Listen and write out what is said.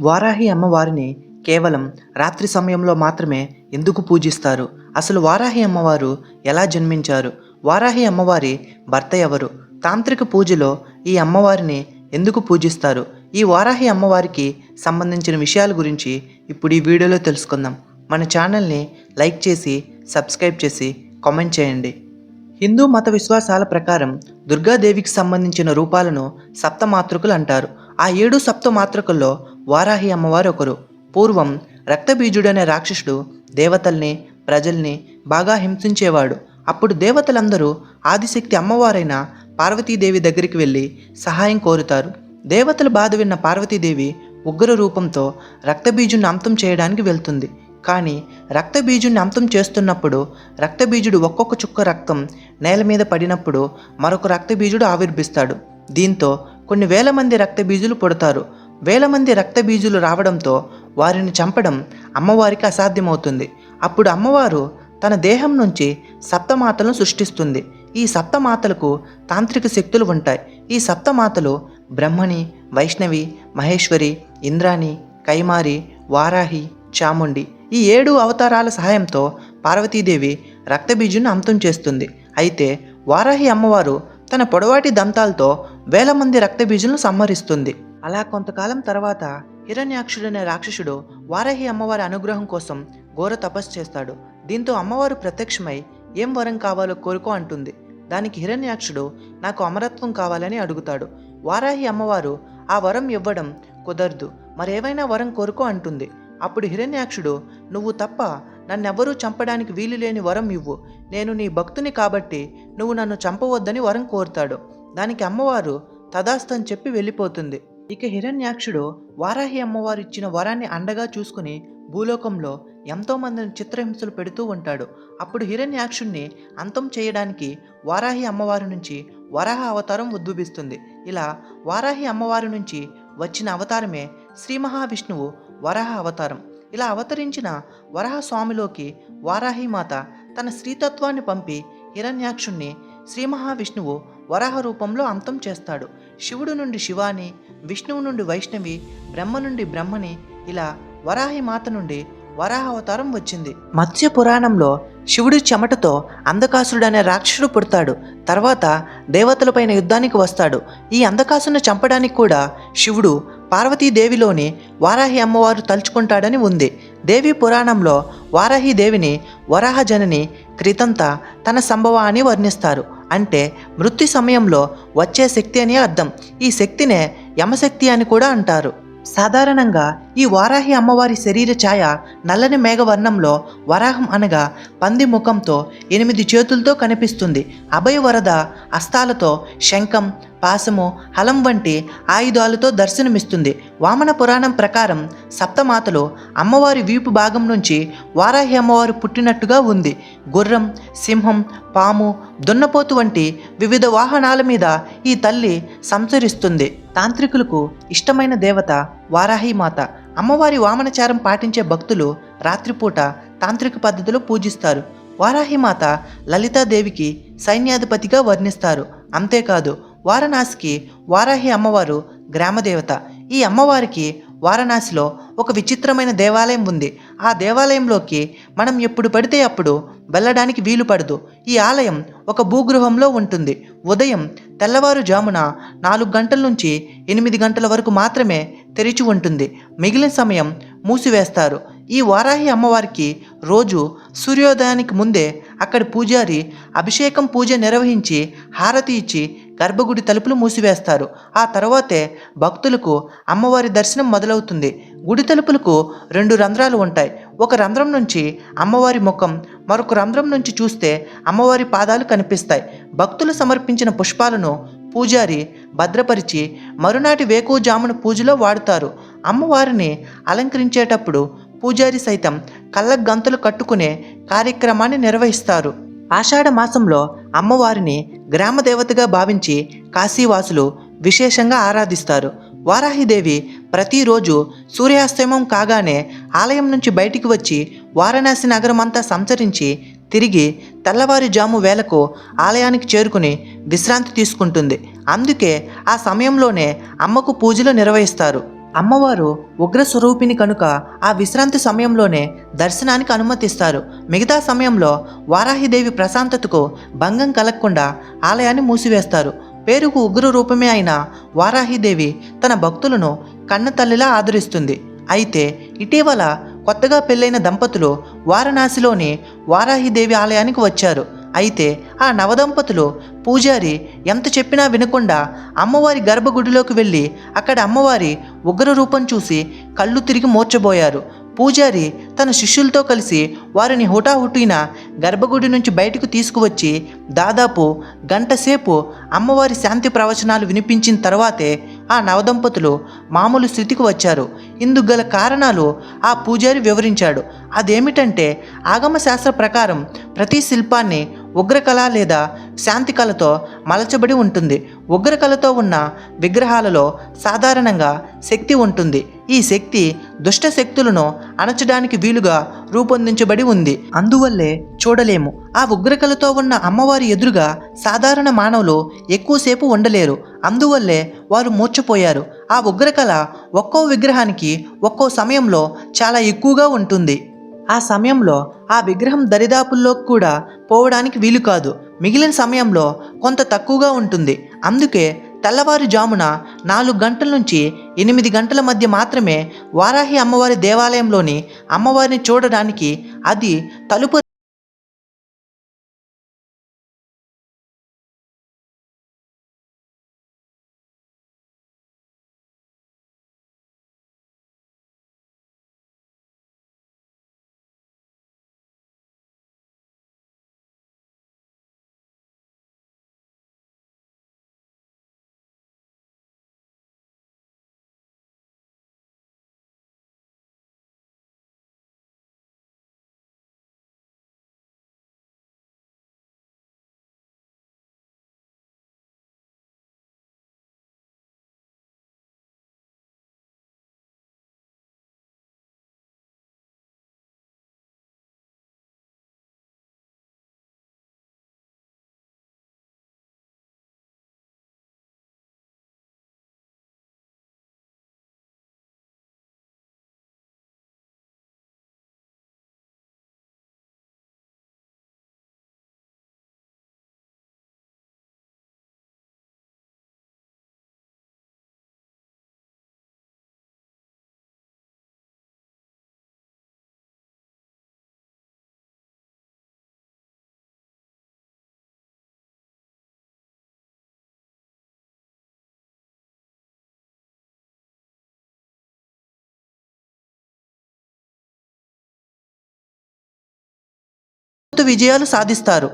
వారాహి అమ్మవారిని కేవలం రాత్రి సమయంలో మాత్రమే ఎందుకు పూజిస్తారు? అసలు వారాహి అమ్మవారు ఎలా జన్మించారు? వారాహి అమ్మవారి భర్త ఎవరు? తాంత్రిక పూజలో ఈ అమ్మవారిని ఎందుకు పూజిస్తారు? ఈ వారాహి అమ్మవారికి సంబంధించిన విషయాల గురించి ఇప్పుడు ఈ వీడియోలో తెలుసుకుందాం. మన ఛానల్ని లైక్ చేసి సబ్స్క్రైబ్ చేసి కామెంట్ చేయండి. హిందూ మత విశ్వాసాల ప్రకారం దుర్గాదేవికి సంబంధించిన రూపాలను సప్తమాతృకులు అంటారు. ఆ ఏడు సప్తమాతృకల్లో వారాహి అమ్మవారు ఒకరు. పూర్వం రక్తబీజుడనే రాక్షసుడు దేవతల్ని ప్రజల్ని బాగా హింసించేవాడు. అప్పుడు దేవతలందరూ ఆదిశక్తి అమ్మవారైన పార్వతీదేవి దగ్గరికి వెళ్ళి సహాయం కోరుతారు. దేవతల బాధ విన్న పార్వతీదేవి ఉగ్ర రూపంతో రక్తబీజుని అంతం చేయడానికి వెళ్తుంది. కానీ రక్తబీజుని అంతం చేస్తున్నప్పుడు రక్తబీజుడు ఒక్కొక్క చుక్క రక్తం నేల మీద పడినప్పుడు మరొక రక్తబీజుడు ఆవిర్భిస్తాడు. దీంతో కొన్ని వేల మంది రక్తబీజులు పుడతారు. వేల మంది రక్తబీజులు రావడంతో వారిని చంపడం అమ్మవారికి అసాధ్యమవుతుంది. అప్పుడు అమ్మవారు తన దేహం నుంచి సప్తమాతలను సృష్టిస్తుంది. ఈ సప్తమాతలకు తాంత్రిక శక్తులు ఉంటాయి. ఈ సప్తమాతలు బ్రహ్మణి వైష్ణవి మహేశ్వరి ఇంద్రాణి కైమారి వారాహి చాముండి ఈ ఏడు అవతారాల సహాయంతో పార్వతీదేవి రక్తబీజుని అంతం చేస్తుంది. అయితే వారాహి అమ్మవారు తన పొడవాటి దంతాలతో వేల మంది రక్తబీజులను సంహరిస్తుంది. అలా కొంతకాలం తర్వాత హిరణ్యాక్షుడనే రాక్షసుడు వారాహి అమ్మవారి అనుగ్రహం కోసం ఘోర తపస్సు చేస్తాడు. దీంతో అమ్మవారు ప్రత్యక్షమై ఏం వరం కావాలో కోరుకో అంటుంది. దానికి హిరణ్యాక్షుడు నాకు అమరత్వం కావాలని అడుగుతాడు. వారాహి అమ్మవారు ఆ వరం ఇవ్వడం కుదరదు మరేవైనా వరం కోరుకో అంటుంది. అప్పుడు హిరణ్యాక్షుడు నువ్వు తప్ప నన్నెవరూ చంపడానికి వీలు లేని వరం ఇవ్వు. నేను నీ భక్తుని కాబట్టి నువ్వు నన్ను చంపవద్దని వరం కోరుతాడు. దానికి అమ్మవారు తదాస్తు చెప్పి వెళ్ళిపోతుంది. ఇక హిరణ్యాక్షుడు వారాహి అమ్మవారు ఇచ్చిన వరాన్ని అండగా చూసుకుని భూలోకంలో ఎంతో మందిని చిత్రహింసలు పెడుతూ ఉంటాడు. అప్పుడు హిరణ్యాక్షుణ్ణి అంతం చేయడానికి వారాహి అమ్మవారి నుంచి వరాహ అవతారం ఉద్భవిస్తుంది. ఇలా వారాహి అమ్మవారి నుంచి వచ్చిన అవతారమే శ్రీ మహావిష్ణువు వరాహ అవతారం. ఇలా అవతరించిన వరాహ స్వామిలోకి వారాహి మాత తన స్త్రీతత్వాన్ని పంపి హిరణ్యాక్షుణ్ణి శ్రీ మహావిష్ణువు వరాహ రూపంలో అంతం చేస్తాడు. శివుడు నుండి శివాని విష్ణువు నుండి వైష్ణవి బ్రహ్మ నుండి బ్రహ్మని ఇలా వరాహి మాత నుండి వరాహ అవతారం వచ్చింది. మత్స్య పురాణంలో శివుడి చెమటతో అంధకాసురుడు అనే రాక్షసుడు పుడతాడు. తర్వాత దేవతలపైన యుద్ధానికి వస్తాడు. ఈ అంధకాసుని చంపడానికి కూడా శివుడు పార్వతీదేవిలోని వారాహి అమ్మవారు తలుచుకుంటాడని ఉంది. దేవి పురాణంలో వారాహి దేవిని వరాహ జనని క్రితంత తన సంభవ అని వర్ణిస్తారు. అంటే మృత్యు సమయంలో వచ్చే శక్తి అని అర్థం. ఈ శక్తినే యమశక్తి అని కూడా అంటారు. సాధారణంగా ఈ వారాహి అమ్మవారి శరీర ఛాయ నల్లని మేఘవర్ణంలో వరాహం అనగా పంది ముఖంతో ఎనిమిది చేతులతో కనిపిస్తుంది. అభయ వరద అస్తాలతో శంఖం పాశము హలం వంటి ఆయుధాలతో దర్శనమిస్తుంది. వామన పురాణం ప్రకారం సప్తమాతలు అమ్మవారి వీపు భాగం నుంచి వారాహి అమ్మవారు పుట్టినట్టుగా ఉంది. గుర్రం సింహం పాము దున్నపోతు వంటి వివిధ వాహనాల మీద ఈ తల్లి సంచరిస్తుంది. తాంత్రికులకు ఇష్టమైన దేవత వారాహి మాత. అమ్మవారి వామనచారం పాటించే భక్తులు రాత్రిపూట తాంత్రిక పద్ధతిలో పూజిస్తారు. వారాహిమాత లలితాదేవికి సైన్యాధిపతిగా వర్ణిస్తారు. అంతేకాదు వారణాసికి వారాహి అమ్మవారు గ్రామదేవత. ఈ అమ్మవారికి వారణాసిలో ఒక విచిత్రమైన దేవాలయం ఉంది. ఆ దేవాలయంలోకి మనం ఎప్పుడు పడితే అప్పుడు వెళ్ళడానికి వీలు పడదు. ఈ ఆలయం ఒక భూగృహంలో ఉంటుంది. ఉదయం తెల్లవారుజామున నాలుగు గంటల నుంచి ఎనిమిది గంటల వరకు మాత్రమే తెరిచి ఉంటుంది. మిగిలిన సమయం మూసివేస్తారు. ఈ వారాహి అమ్మవారికి రోజు సూర్యోదయానికి ముందే అక్కడి పూజారి అభిషేకం పూజ నిర్వహించి హారతి ఇచ్చి గర్భగుడి తలుపులు మూసివేస్తారు. ఆ తర్వాతే భక్తులకు అమ్మవారి దర్శనం మొదలవుతుంది. గుడి తలుపులకు రెండు రంధ్రాలు ఉంటాయి. ఒక రంధ్రం నుంచి అమ్మవారి ముఖం మరొక రంధ్రం నుంచి చూస్తే అమ్మవారి పాదాలు కనిపిస్తాయి. భక్తులు సమర్పించిన పుష్పాలను పూజారి భద్రపరిచి మరునాటి వేకువజామున పూజలో వాడుతారు. అమ్మవారిని అలంకరించేటప్పుడు పూజారి సైతం కళ్ళ గంతులు కట్టుకునే కార్యక్రమాన్ని నిర్వహిస్తారు. ఆషాఢ మాసంలో అమ్మవారిని గ్రామ దేవతగా భావించి కాశీవాసులు విశేషంగా ఆరాధిస్తారు. వారాహిదేవి ప్రతిరోజు సూర్యాస్తమయం కాగానే ఆలయం నుంచి బయటికి వచ్చి వారణాసి నగరం అంతా సంచరించి తిరిగి తెల్లవారుజాము వేళకు ఆలయానికి చేరుకుని విశ్రాంతి తీసుకుంటుంది. అందుకే ఆ సమయంలోనే అమ్మకు పూజలు నిర్వహిస్తారు. అమ్మవారు ఉగ్రస్వరూపిణి కనుక ఆ విశ్రాంతి సమయంలోనే దర్శనానికి అనుమతిస్తారు. మిగతా సమయంలో వారాహిదేవి ప్రశాంతతకు భంగం కలగకుండా ఆలయాన్ని మూసివేస్తారు. పేరుకు ఉగ్ర రూపమే అయిన వారాహిదేవి తన భక్తులను కన్న తల్లిలా ఆదరిస్తుంది. అయితే ఇటీవల కొత్తగా పెళ్ళైన దంపతులు వారణాసిలోని వారాహిదేవి ఆలయానికి వచ్చారు. అయితే ఆ నవదంపతులు పూజారి ఎంత చెప్పినా వినకుండా అమ్మవారి గర్భగుడిలోకి వెళ్ళి అక్కడ అమ్మవారి ఉగ్ర రూపం చూసి కళ్ళు తిరిగి మూర్చబోయారు. పూజారి తన శిష్యులతో కలిసి వారిని హుటాహుటిన గర్భగుడి నుంచి బయటకు తీసుకువచ్చి దాదాపు గంట సేపు అమ్మవారి శాంతి ప్రవచనాలు వినిపించిన తర్వాతే ఆ నవదంపతులు మామూలు స్థితికి వచ్చారు. ఇందుకు గల కారణాలు ఆ పూజారి వివరించాడు. అదేమిటంటే ఆగమ శాస్త్ర ప్రకారం ప్రతి శిల్పాన్ని ఉగ్రకళ లేదా శాంతి కళతో మలచబడి ఉంటుంది. ఉగ్రకళతో ఉన్న విగ్రహాలలో సాధారణంగా శక్తి ఉంటుంది. ఈ శక్తి దుష్ట శక్తులను అణచడానికి వీలుగా రూపొందించబడి ఉంది. అందువల్లే చూడలేము. ఆ ఉగ్రకళతో ఉన్న అమ్మవారి ఎదురుగా సాధారణ మానవులు ఎక్కువసేపు ఉండలేరు. అందువల్లే వారు మూర్చపోయారు ఆ ఉగ్రకళ ఒక్కో విగ్రహానికి ఒక్కో సమయంలో చాలా ఎక్కువగా ఉంటుంది. ఆ సమయంలో ఆ విగ్రహం దరిదాపుల్లో కూడా పోవడానికి వీలు కాదు. మిగిలిన సమయంలో కొంత తక్కువగా ఉంటుంది. అందుకే తెల్లవారుజామున నాలుగు గంటల నుంచి ఎనిమిది గంటల మధ్య మాత్రమే వారాహి అమ్మవారి దేవాలయంలోని అమ్మవారిని చూడడానికి అది తలుపు విజయాలు సాధిస్తారు.